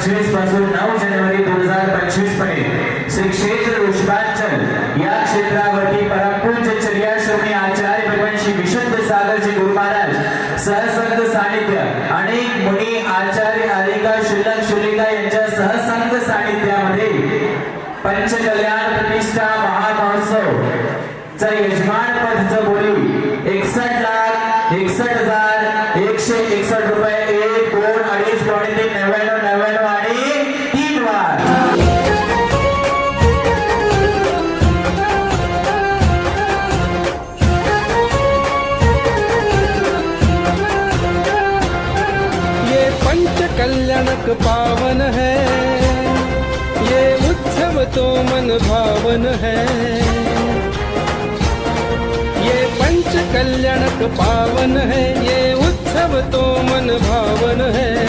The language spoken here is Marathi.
पंचवीसपासून नऊ जानेवारी दोन हजार पंचवीसपर्यंत श्री क्षेत्र पुष्पांचल या क्षेत्रावरती परमपूज्य चर्या श्रोणी आचार्य भगवान श्री विशुद्ध सागरजी गुरु महाराज सहसंघ सानिध्य अनेक मुनी आचार्य आलिका शुल्लक शुलिका यांच्या सहसंघ सानिध्यामध्ये पंचकल्याण प्रतिष्ठा महामहोत्सव यजमान पदचं बोली एकसठ लाख एकसठ हजार एकशे एकसठ रुपये एक दोन अडीच पावणे तीन नव्याण्णव कल्याणक पावन है। ये उत्सव तो मन भावन है। ये पंच कल्याणक पावन है। ये उत्सव तो मन भावन है।